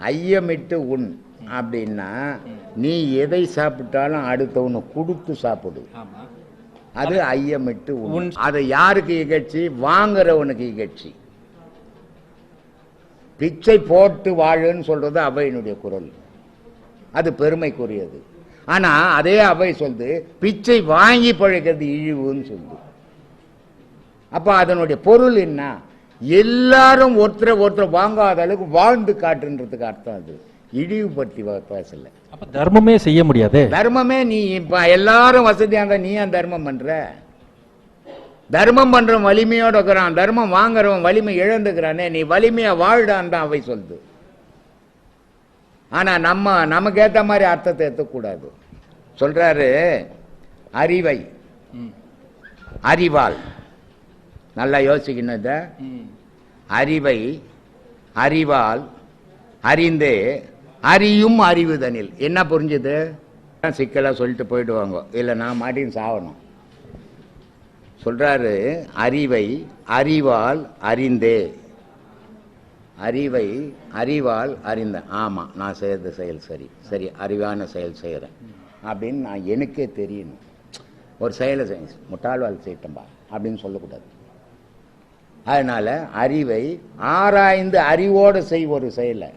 ஐயமிட்டு உண் அப்படின்னா நீ எதை சாப்பிட்டாலும் அடுத்தவனு கொடுத்து சாப்பிடு. அது ஐயமிட்டு உண். அதை யாருக்கு இகழ்ச்சி? வாங்குறவனுக்கு இகழ்ச்சி. பிச்சை போட்டு வாழுன்னு சொல்றது அவையினுடைய குரல். அது பெருமைக்குரியது. ஆனா அதே அவை சொல்லுது பிச்சை வாங்கி பழைக்கிறது இழிவுன்னு சொல்லுது அப்ப அதனுடைய பொருள் என்ன? எல்லாரும் ஒருத்தரை ஒருத்தர் வாங்காத அளவுக்கு வாழ்ந்து காட்டுன்றதுக்கு அர்த்தம் அது. இழிவுபடுத்தி பேசல. அப்ப தர்மமே செய்ய முடியாதே? தர்மமே நீ இப்ப எல்லாரும் வசதியா இருந்தா நீ ஏன் தர்மம் பண்ற? தர்மம் பண்றவன் வலிமையோட இருக்கிறான் தர்மம் வாங்குறவன் வலிமை இழந்துக்கிறானே நீ வலிமையா வாழ்டான் தான் அவை சொல்லுது. ஆனா நம்ம நமக்கு ஏத்த மாதிரி அர்த்தத்தை எடுத்துக்கூடாது சொல்றாரு அறிவை. ம். அறிவாள் நல்லா யோசிக்கணும் அறிவை அறிவால் அறிந்து அறியும் அறிவுதனில். என்ன புரிஞ்சுது? சிக்கலாக சொல்லிட்டு போயிடுவாங்க. இல்லை நான் மாட்டின்னு சாவணும். சொல்கிறாரு அறிவை அறிவால் அறிந்தே. அறிவை அறிவால் அறிந்த ஆமாம் நான் செய்கிறது செயல் சரி. சரி அறிவான செயல் செய்கிறேன் அப்படின்னு நான் எனக்கே தெரியணும். ஒரு செயலை செய் முட்டாள்வாள் செய்யட்டம்பா அப்படின்னு சொல்லக்கூடாது. அதனால் அறிவை ஆராய்ந்து அறிவோடு செய் ஒரு செயலை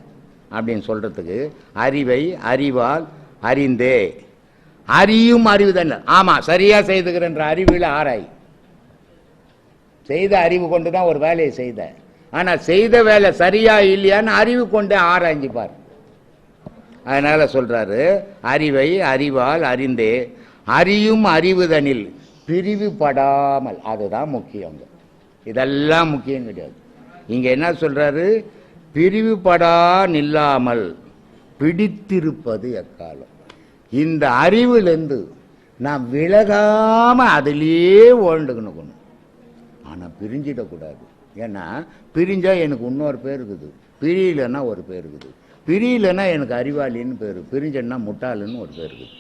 அப்படின்னு சொல்கிறதுக்கு அறிவை அறிவால் அறிந்தே. அறியும் அறிவுதன் ஆமாம் சரியாக செய்துக்கிறன்ற அறிவில் ஆராய். செய்த அறிவு கொண்டு தான் ஒரு வேலையை செய்த. ஆனால் செய்த வேலை சரியா இல்லையான்னு அறிவு கொண்டு ஆராய்ஞ்சிப்பார் அதனால் சொல்கிறாரு அறிவை அறிவால் அறிந்தே. அறியும் அறிவுதனில் பிரிவுபடாமல். அதுதான் முக்கியம் இதெல்லாம் முக்கியம் கிடையாது. இங்கே என்ன சொல்கிறாரு பிரிவுபடா நில்லாமல் பிடித்திருப்பது எக்காலம். இந்த அறிவிலேருந்து நான் விலகாமல் அதிலேயே ஓண்டுக்கணும் ஆனால் பிரிஞ்சிடக்கூடாது ஏன்னா பிரிஞ்சால் எனக்கு இன்னொரு பேர் இருக்குது. பிரியலைன்னா ஒரு பேர் இருக்குது. பிரியலைன்னா எனக்கு அறிவாளின்னு பேர். பிரிஞ்சன்னா முட்டாளுன்னு ஒரு பேர் இருக்குது.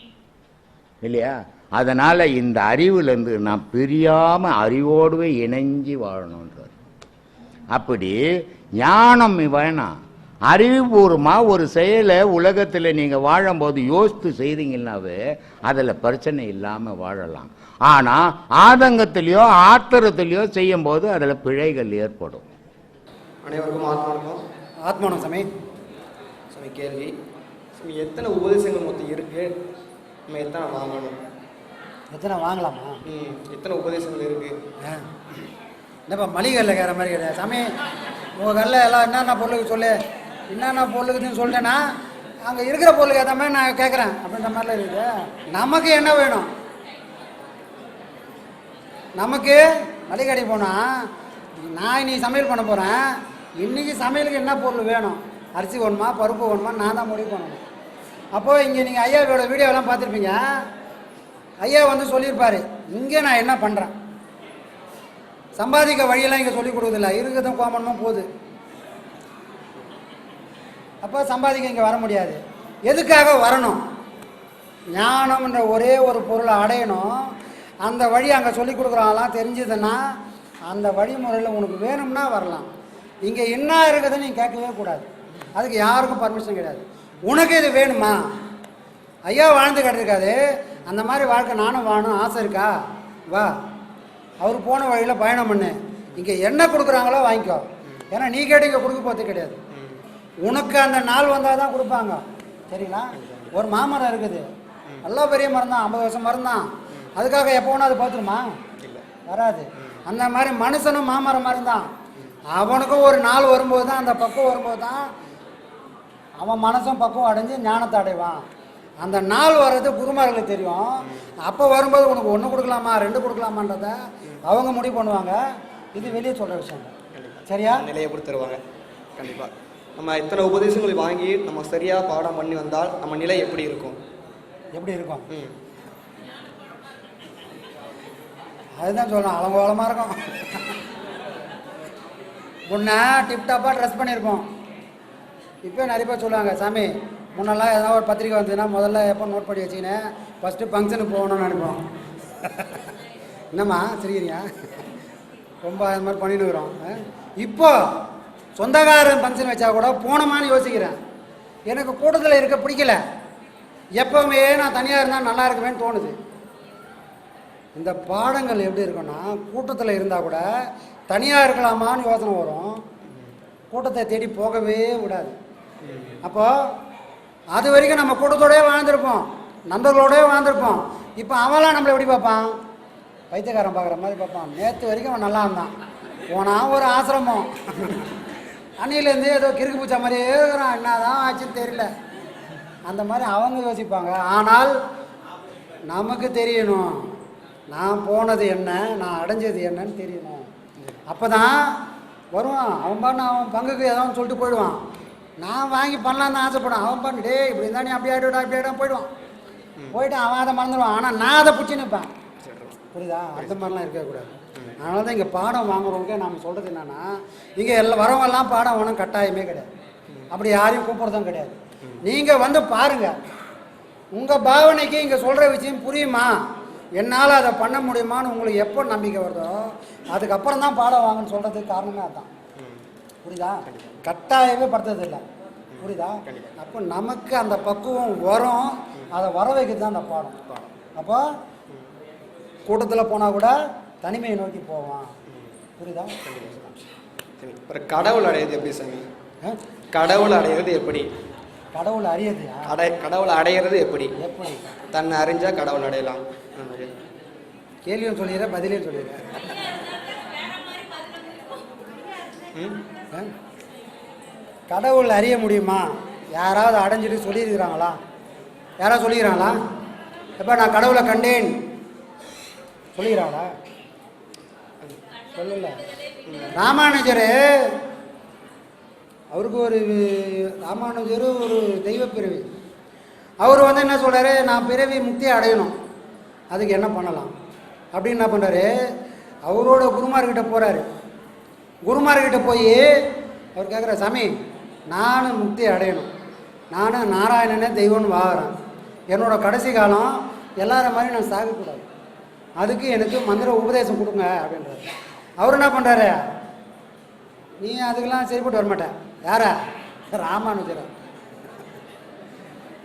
இல்லையா? அதனால் இந்த அறிவுலேருந்து நான் பிரியாமல் அறிவோடுவே இணைஞ்சு வாழணுன்றார் அப்படி ஞானம் வேணாம் அறிவுபூர்வமாக ஒரு செயலை உலகத்தில் நீங்கள் வாழும்போது யோசித்து செய்தீங்கன்னாவே அதில் பிரச்சனை இல்லாமல் வாழலாம். ஆனால் ஆதங்கத்திலையோ ஆத்திரத்திலையோ செய்யும்போது அதில் பிழைகள் ஏற்படும். அனைவருக்கும் ஆத்மானுக்கும் ஆத்மானம் சாமி. சாமி கேள்வி. எத்தனை உபதேசங்கள் மொத்தம் இருக்கு? நம்ம எத்தனை வாங்கணும்? எத்தனை வாங்கலாமா? ம் எத்தனை உபதேசங்கள் இருக்கு? ஆ. என்னப்பா மளிகை கல்ல கேற மாதிரி கிடையாது சாமி உங்கள் கல்ல எல்லாம் என்னென்ன பொருளுக்கு சொல்லு? என்னென்ன பொருளுக்குன்னு சொல்லிட்டேன்னா அங்கே இருக்கிற பொருளுக்கு ஏற்ற மாதிரி நான் கேட்குறேன் அப்படின்ற மாதிரிலாம் இருக்குது. நமக்கு என்ன வேணும்? நமக்கு மளிகை கடை போனால் நான் இன்னைக்கு சமையல் பண்ண போகிறேன் இன்னைக்கு சமையலுக்கு என்ன பொருள் வேணும்? அரிசி வேணுமா? பருப்பு வேணுமா? நான் தான் முடிவு பண்ணணும். அப்போது இங்கே நீங்கள் ஐயாவோட வீடியோலாம் பார்த்துருப்பீங்க. ஐயா வந்து சொல்லியிருப்பாரு இங்கே நான் என்ன பண்ணுறேன் சம்பாதிக்க வழியெல்லாம் இங்கே சொல்லிக் கொடுக்குதில்ல இருக்கிறதும் கோமனமும் போகுது. அப்போ சம்பாதிக்க இங்கே வர முடியாது. எதுக்காக வரணும்? ஞானம்ன்ற ஒரே ஒரு பொருளை அடையணும். அந்த வழி அங்கே சொல்லிக் கொடுக்குறாங்களாம் தெரிஞ்சதுன்னா அந்த வழிமுறையில் உனக்கு வேணும்னா வரலாம். இங்கே என்ன இருக்குதுன்னு நீங்கள் கேட்கவே கூடாது. அதுக்கு யாருக்கும் பர்மிஷன் கிடையாது. உனக்கு இது வேணுமா? ஐயா வாழ்ந்து கட்டிருக்காது அந்த மாதிரி வாழ்க்கை நானும் வாழணும். ஆசை இருக்கா? வா. அவர் போன வழியில் பயணம் பண்ணு. இங்கே என்ன கொடுக்குறாங்களோ வாங்கிக்கோ. ஏன்னா நீ கேட்டு இங்கே கொடுக்க போகிறது கிடையாது. உனக்கு அந்த நாள் வந்தால் தான் கொடுப்பாங்க. சரிங்களா? ஒரு மாமரம் இருக்குது. நல்லா பெரிய மரம் தான். ஐம்பது வருஷம் மரம் தான். அதுக்காக எப்போ அது பார்த்துருமா? வராது. அந்த மாதிரி மனுஷனும் மாமரம் மாதிரி தான். அவனுக்கும் ஒரு நாள் வரும்போது தான் அந்த பக்குவம் வரும்போது தான் அவன் மனசும் பக்குவம் அடைஞ்சு ஞானத்தை அடைவான். அந்த நாள் வர்றது குருமார்களுக்கு தெரியும். அப்போ வரும்போது உனக்கு ஒன்று கொடுக்கலாமா ரெண்டு கொடுக்கலாமான்றத அவங்க முடிவு பண்ணுவாங்க. இது வெளியே சொல்கிற விஷயம் சரியா? நிலையை கொடுத்துருவாங்க கண்டிப்பா. நம்ம இத்தனை உபதேசங்களை வாங்கி நம்ம சரியா பாடம் பண்ணி வந்தால் நம்ம நிலை எப்படி இருக்கும்? எப்படி இருக்கும்? அதுதான் சொல்லணும் அலங்கோலமாக இருக்கும். முன்ன டிப்டாப்பாக ட்ரெஸ் பண்ணியிருப்போம். இப்போ நிறைய பேர் சொல்லுவாங்க சாமி முன்னெல்லாம் ஏதாவது ஒரு பத்திரிக்கை வந்ததுன்னா முதல்ல எப்போ நோட் பண்ணி வச்சுக்கினேன் ஃபஸ்ட்டு ஃபங்க்ஷனுக்கு போகணும்னு நினைப்போம். என்னம்மா சிரிக்கிறீங்க? ரொம்ப அது மாதிரி பண்ணிட்டுருக்குறோம் இப்போ சொந்தக்காரன் ஃபங்க்ஷன் வச்சா கூட போனோமான்னு யோசிக்கிறேன். எனக்கு கூட்டத்தில் இருக்க பிடிக்கல. எப்பவுமே நான் தனியாக இருந்தால் நல்லா இருக்குமேன்னு தோணுது. இந்த பாடங்கள் எப்படி இருக்குன்னா கூட்டத்தில் இருந்தால் கூட தனியாக இருக்கலாமான்னு யோசனை வரும். கூட்டத்தை தேடி போகவே விடாது. அப்போது அது வரைக்கும் நம்ம கூட்டத்தோடய வாழ்ந்துருப்போம். நண்பர்களோடய வாழ்ந்திருப்போம். இப்போ அவன்லாம் நம்மளை எப்படி பார்ப்பான்? பைத்தியக்காரன் பார்க்குற மாதிரி பார்ப்பான். நேற்று வரைக்கும் அவன் நல்லா இருந்தான். போனால் ஒரு ஆசிரமம். அன்னிலேருந்து ஏதோ கிறுக்கு பூச்சா மாதிரியே இருக்கிறான். என்னதான் ஆச்சுன்னு தெரியல. அந்த மாதிரி அவங்க யோசிப்பாங்க. ஆனால் நமக்கு தெரியணும். நான் போனது என்ன? நான் அடைஞ்சது என்னன்னு தெரியணும். அப்போ தான் வருவான். அவன் பண்ண அவன் பங்குக்கு ஏதோ சொல்லிட்டு போயிடுவான். நான் வாங்கி பண்ணலான்னு ஆசைப்படுவேன் அவன் பண்ணு டேய் இப்படி இருந்தா நீ அப்படி ஆகிடுடா அப்படி ஆகிடும் போயிடுவான். போயிட்டு அவன் அதை மறந்துடுவான். ஆனால் நான் அதை பிடிச்சி நிற்பேன் புரியுதா? அந்த மாதிரிலாம் இருக்கக்கூடாது. அதனால தான் இங்கே பாடம் வாங்குறவங்க நாம் சொல்கிறது என்னென்னா இங்கே எல்லாம் வரவங்கெல்லாம் பாடம் வேணும் கட்டாயமே கிடையாது. அப்படி யாரையும் கூப்பிட்றதும் கிடையாது. நீங்கள் வந்து பாருங்கள் உங்கள் பாவனைக்கு இங்கே சொல்கிற விஷயம் புரியுமா? என்னால் அதை பண்ண முடியுமான்னு உங்களுக்கு எப்போ நம்பிக்கை வருதோ அதுக்கப்புறம் தான் பாடம் வாங்கன்னு சொல்கிறதுக்கு காரணமே அதான். புரியுதா? கட்டாயமே படுத்துறது இல்லை புரியுதா? அப்போ நமக்கு அந்த பக்குவம் வரும். அதை வர வைக்கிறது தான் அந்த பாடம். அப்போ கூட்டத்தில் போனால் கூட தனிமையை நோக்கி போவான். புரியுதா? சரி அப்புறம் கடவுள் அடையிறது எப்படி சாமி? கடவுள் அடையிறது எப்படி? கடவுள் அறியதையா அடை கடவுள் அடையிறது எப்படி? எப்படி? தன்னை அறிஞ்சா கடவுள் அடையலாம். கேள்வியும் சொல்லிடுறேன் பதிலையும் சொல்லிடுறேன். ம்? கடவுள் அறிய முடியுமா? யாராவது அடைஞ்சிட்டு சொல்லியிருக்கிறாங்களா? யாராவது சொல்லிக்கிறாங்களா? எப்போ நான் கடவுளை கண்டேன். சொல்லிக்கிறாங்களா சொல்லல. ராமானுஜர் அவருக்கு ஒரு ராமானுஜர் ஒரு தெய்வ பிறவி. அவர் வந்து என்ன சொல்கிறாரு நான் பிறவி முக்தியை அடையணும். அதுக்கு என்ன பண்ணலாம்? அப்படின்னு என்ன பண்ணுறாரு அவரோட குருமார்கிட்ட போகிறாரு குருமார்கிட்ட போய் அவர் கேட்குற சாமி நானும் முக்தி அடையணும். நானும் நாராயணனே தெய்வம்னு வாங்குறேன். என்னோட கடைசி காலம் எல்லார மாதிரி நான் சாகக்கூடாது. அதுக்கு எனக்கு மந்திர உபதேசம் கொடுங்க அப்படின்றார். அவர் என்ன பண்ணுறாரு நீ அதுக்கெல்லாம் சரிப்பட்டு வரமாட்டேன் யாரா? ராமானுஜரா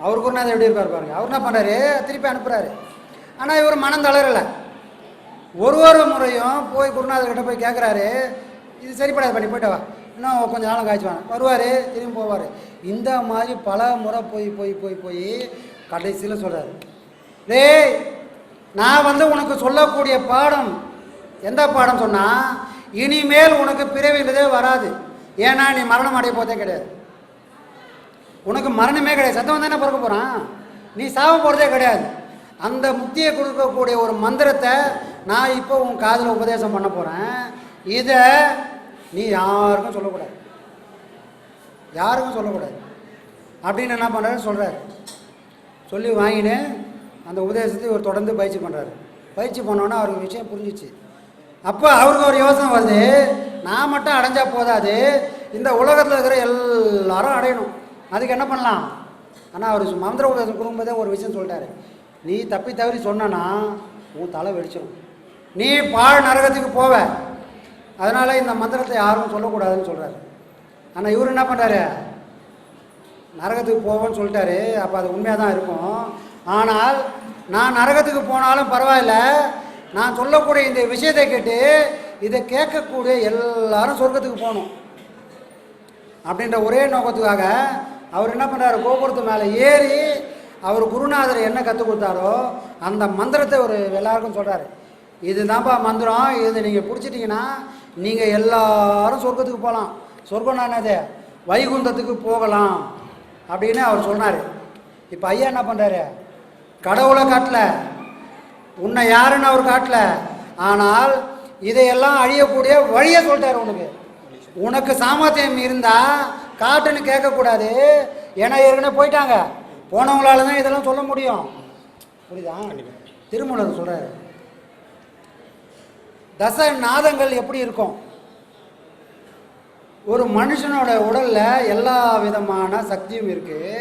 அவர் குருநாதர் எப்படி இருப்பார் பாருங்க. அவர் என்ன பண்ணுறாரு திருப்பி அனுப்புகிறாரு ஆனால் இவர் மனம் தளரலை. ஒரு ஒரு முறையும் போய் குருநாதர்கிட்ட போய் கேட்குறாரு இது சரிப்படாது பண்ணி போயிட்டு வா. இன்னும் கொஞ்சம் நாளும் காய்ச்சுவாங்க வருவார் திரும்பி போவார். இந்த மாதிரி பல முறை போய் போய் போய் போய் கடைசியில் சொல்கிறாரு டேய் நான் வந்து உனக்கு சொல்லக்கூடிய பாடம் எந்த பாடம் சொன்னால் இனிமேல் உனக்கு பிறவின்றதே வராது. ஏன்னா நீ மரணம் அடைய போதே கிடையாது. உனக்கு மரணமே கிடையாது. சத்தம் தானே பிறக்க போகிறான் நீ சாவ போகிறதே கிடையாது. அந்த முக்தியை கொடுக்கக்கூடிய ஒரு மந்திரத்தை நான் இப்போ உன் காதில் உபதேசம் பண்ண போகிறேன் இதை நீ யாருக்கும் சொல்லக்கூடாது. யாருக்கும் சொல்லக்கூடாது. அப்படின்னு என்ன பண்ணுறாரு சொல்கிறாரு சொல்லி வாங்கினு அந்த உபதேசத்தை இவர் தொடர்ந்து பயிற்சி பண்ணுறாரு பயிற்சி பண்ணோன்னே அவருக்கு விஷயம் புரிஞ்சிச்சு. அப்போ அவருக்கு ஒரு யோசனை வருது. நான் மட்டும் அடைஞ்சால் போதாது. இந்த உலகத்தில் இருக்கிற எல்லாரும் அடையணும். அதுக்கு என்ன பண்ணலாம்? ஆனால் அவர் மந்திர உபதேசம் கொடுக்கும்போதே ஒரு விஷயம் சொல்லிட்டாரு. நீ தப்பி தவறி சொன்னனா உன் தலை வெடிச்சிடும் நீ பாழ் நரகத்துக்கு போவ. அதனால் இந்த மந்திரத்தை யாரும் சொல்லக்கூடாதுன்னு சொல்கிறாரு ஆனால் இவர் என்ன பண்ணுறாரு நரகத்துக்கு போவோம்னு சொல்லிட்டாரு. அப்போ அது உண்மையாக தான் இருக்கும். ஆனால் நான் நரகத்துக்கு போனாலும் பரவாயில்ல. நான் சொல்லக்கூடிய இந்த விஷயத்தை கேட்டு இதை கேட்கக்கூடிய எல்லாரும் சொர்க்கத்துக்கு போகணும். அப்படின்ற ஒரே நோக்கத்துக்காக அவர் என்ன பண்ணுறாரு கோபுரத்து மேலே ஏறி அவர் குருநாதர் என்ன கற்றுக் கொடுத்தாரோ அந்த மந்திரத்தை ஒரு எல்லாருக்கும் சொல்கிறாரு இதுதான்ப்பா மந்திரம். இது நீங்கள் பிடிச்சிட்டிங்கன்னா நீங்கள் எல்லாரும் சொர்க்கத்துக்கு போகலாம் சொர்க்கம்னா என்னது? வைகுந்தத்துக்கு போகலாம். அப்படின்னு அவர் சொன்னார். இப்போ ஐயா என்ன பண்ணுறாரு கடவுளை காட்டல. உன்னை யாருன்னு அவர் காட்டல. ஆனால் இதையெல்லாம் அழியக்கூடிய வழியை சொல்லிட்டார் உனக்கு. உனக்கு சாமர்த்தியம் இருந்தால் காட்டுன்னு கேட்கக்கூடாது. ஏன்னா ஏற்கனவே போயிட்டாங்க. போனவங்களால தான் இதெல்லாம் சொல்ல முடியும். புரியுதா? திருமணம் சொல்கிறாரு தச நாதங்கள் எப்படி இருக்கும்? ஒரு மனுஷனோட உடலில் எல்லா விதமான சக்தியும் இருக்குது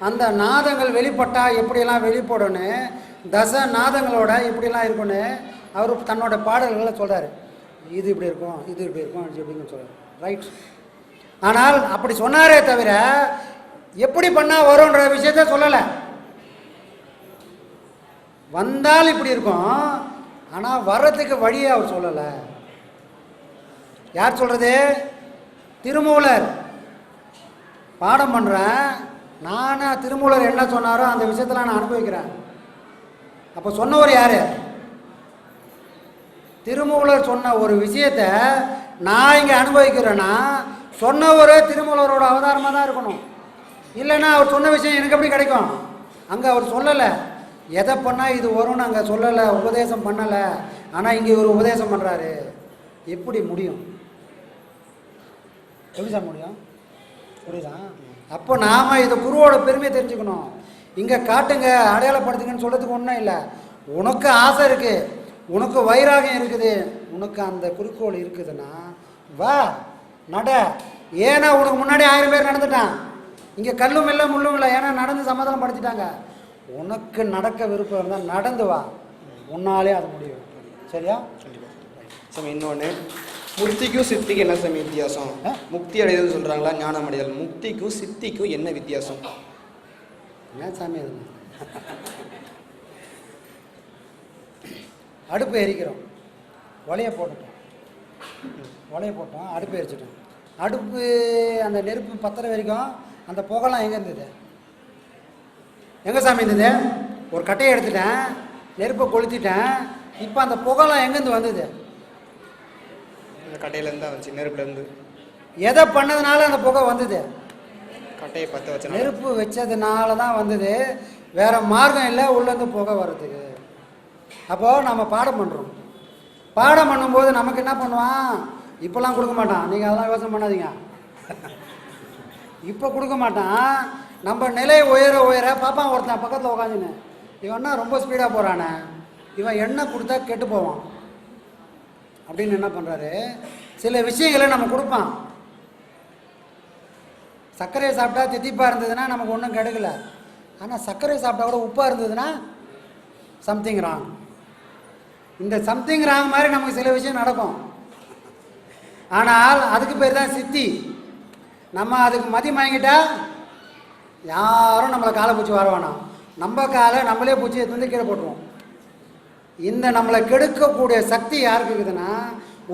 அந்த நாதங்கள் வெளிப்பட்டால் எப்படியெல்லாம் வெளிப்படணும் தச நாதங்களோட இப்படிலாம் இருக்கும்னு அவர் தன்னோட பாடல்களை சொல்கிறார் இது இப்படி இருக்கும் இது இப்படி இருக்கும் அப்படின்னு இப்படின்னு ரைட் ஆனால் அப்படி சொன்னாரே தவிர எப்படி பண்ணால் வரும்ன்ற விஷயத்த சொல்லலை. வந்தால் இப்படி இருக்கும் ஆனால் வர்றதுக்கு வழியை அவர் சொல்லலை. யார் சொல்கிறது திருமூலர். பாடம் பண்ணுறேன் நான் திருமூலர் என்ன சொன்னாரோ அந்த விஷயத்தில் நான் அனுபவிக்கிறேன். அப்போ சொன்னவர் யார்? திருமூலர் சொன்ன ஒரு விஷயத்த நான் இங்கே அனுபவிக்கிறேன்னா சொன்னவர் திருமூலரோட அவதாரமாக தான் இருக்கணும். இல்லைன்னா அவர் சொன்ன விஷயம் எனக்கு எப்படி கிடைக்கும்? அங்கே அவர் சொல்லலை. எதை பண்ணால் இது வரும்னு அங்கே சொல்லலை உபதேசம் பண்ணலை. ஆனால் இங்கே ஒரு உபதேசம் பண்ணுறாரு எப்படி முடியும்? எப்படி சார் முடியும்? புரியுதா? அப்போ நாம் இதை குருவோட பெருமையை தெரிஞ்சுக்கணும். இங்கே காட்டுங்க அடையாளப்படுத்துங்கன்னு சொல்கிறதுக்கு ஒன்றும் இல்லை. உனக்கு ஆசை இருக்குது உனக்கு வைராகம் இருக்குது உனக்கு அந்த குறிக்கோள் இருக்குதுன்னா வா நட. ஏன்னா உனக்கு முன்னாடி ஆயிரம் பேர் நடந்துட்டான். இங்கே கல்லும் இல்லை முள்ளும் இல்லை. ஏன்னா நடந்து சமாதானம் படுத்திட்டாங்க உனக்கு நடக்க விருப்பம் இருந்தால் நடந்து வா. உன்னாலே அது முடியும். சரியா? சாமி இன்னொன்று முக்திக்கும் சித்திக்கும் என்ன சாமி வித்தியாசம்? முக்தி அடைதல் சொல்கிறாங்களா ஞானம் அடைதல். முக்திக்கும் சித்திக்கும் என்ன வித்தியாசம்? என்ன சாமி அது? அடுப்பு எரிக்கிறோம். ஒலைய போட்டுட்டோம். ஒலைய போட்டோம். அடுப்பு எரிச்சிட்டோம். அடுப்பு அந்த நெருப்பு பத்திர வரைக்கும் அந்த புகைலாம் எங்கே இருந்தது? எங்கே சாமி இருந்தது? ஒரு கட்டையை எடுத்துட்டேன் நெருப்பை கொளுத்திட்டேன். இப்போ அந்த புகைலாம் எங்கேருந்து வந்தது? இந்த கட்டையிலேருந்து தான் வந்துச்சு நெருப்புலேருந்து எதை பண்ணதுனால அந்த புகை வந்தது? கட்டையை பற்ற வச்சனால. நெருப்பு வச்சதுனால தான் வந்தது. வேற மார்க்கம் இல்லை உள்ளேருந்து புகை வர்றதுக்கு அப்போது நம்ம பாடம் பண்ணுறோம் பாடம் பண்ணும்போது நமக்கு என்ன பண்ணுவான்? இப்போல்லாம் கொடுக்க மாட்டான். நீங்கள் அதெல்லாம் யோசனை பண்ணாதீங்க. இப்போ கொடுக்க மாட்டான். நம்ம நிலை உயர உயர பாப்பான் ஒருத்தன் பக்கத்தில் உட்காந்துன்னு இவன்னா ரொம்ப ஸ்பீடாக போகிறானே இவன் எண்ணெய் கொடுத்தா கெட்டு போவான். அப்படின்னு என்ன பண்ணுறாரு சில விஷயங்களை நம்ம கொடுப்பான். சர்க்கரையை சாப்பிட்டா தித்திப்பாக இருந்ததுன்னா நமக்கு ஒன்றும் கெடுக்கல. ஆனால் சர்க்கரை சாப்பிட்டா கூட உப்பாக இருந்ததுன்னா சம்திங் ராங் இந்த சம்திங் ராங் மாதிரி நமக்கு சில விஷயம் நடக்கும். ஆனால் அதுக்கு பேர் தான் சித்தி. நம்ம அதுக்கு மதி வாங்கிட்டா யாரும் நம்மளை காலை பூச்சி வர வேணாம். நம்ம காலை நம்மளே பூச்சி எடுத்து வந்து கீழே போட்டுருவோம். இந்த நம்மளை கெடுக்கக்கூடிய சக்தி யாருக்கு இருக்குதுன்னா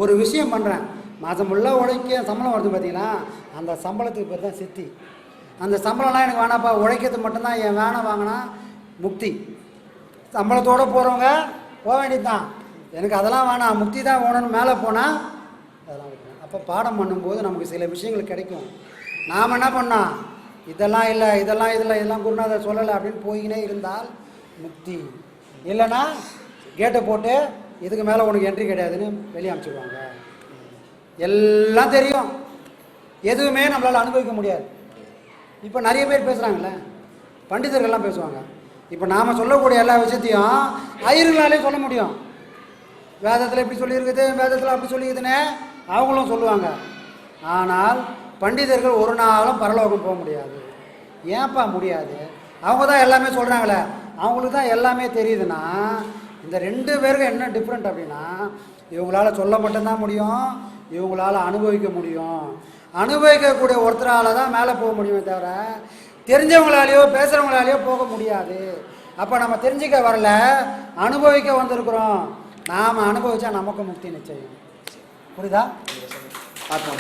ஒரு விஷயம் பண்ணுறேன் மாதம் ஃபுல்லாக உழைக்க சம்பளம் வருது பார்த்தீங்களா அந்த சம்பளத்துக்கு பேர் தான் சித்தி. அந்த சம்பளம்லாம் எனக்கு வேணாப்பா உழைக்கிறது மட்டும்தான் என் வேணை வாங்கினா முக்தி. சம்பளத்தோடு போகிறவங்க போக வேண்டியது தான் எனக்கு அதெல்லாம் வேணாம் முக்தி தான் வேணும்னு மேலே போனால் அதெல்லாம் அப்போ பாடம் பண்ணும்போது நமக்கு சில விஷயங்கள் கிடைக்கும். நாம் என்ன பண்ணோம் இதெல்லாம் இல்லை இதெல்லாம் இதில் இதெல்லாம் குருநாதர் சொல்லலை அப்படின்னு போயினே இருந்தால் முக்தி. இல்லைன்னா கேட்டை போட்டு இதுக்கு மேலே உனக்கு என்ட்ரி கிடையாதுன்னு வெளியே அனுப்பிச்சிடுவாங்க எல்லாம் தெரியும். எதுவுமே நம்மளால் அனுபவிக்க முடியாது. இப்போ நிறைய பேர் பேசுகிறாங்களே பண்டிதர்கள்லாம் பேசுவாங்க. இப்போ நாம் சொல்லக்கூடிய எல்லா விஷயத்தையும் ஐயர்களாலே சொல்ல முடியும். வேதத்தில் இப்படி சொல்லியிருக்குது வேதத்தில் அப்படி சொல்லியிருக்குதுன்னு அவங்களும் சொல்லுவாங்க. ஆனால் பண்டிதர்கள் ஒரு நாளும் பரலோகம் போக முடியாது. ஏன்ப்பா முடியாது? அவங்க தான் எல்லாமே சொல்கிறாங்களே அவங்களுக்கு தான் எல்லாமே தெரியுதுன்னா இந்த ரெண்டு பேருக்கும் என்ன டிஃப்ரெண்ட் அப்படின்னா இவங்களால சொல்ல மட்டும்தான் முடியும் இவங்களால அனுபவிக்க முடியும். அனுபவிக்கக்கூடிய ஒருத்தரால் தான் மேலே போக முடியுமே தவிர தெரிஞ்சவங்களாலேயோ பேசுகிறவங்களாலேயோ போக முடியாது. அப்போ நம்ம தெரிஞ்சுக்க வரல அனுபவிக்க வந்திருக்கிறோம். நாம் அனுபவித்தா நமக்கு முக்தி நிச்சயம். புரியுதா? ஆத்மா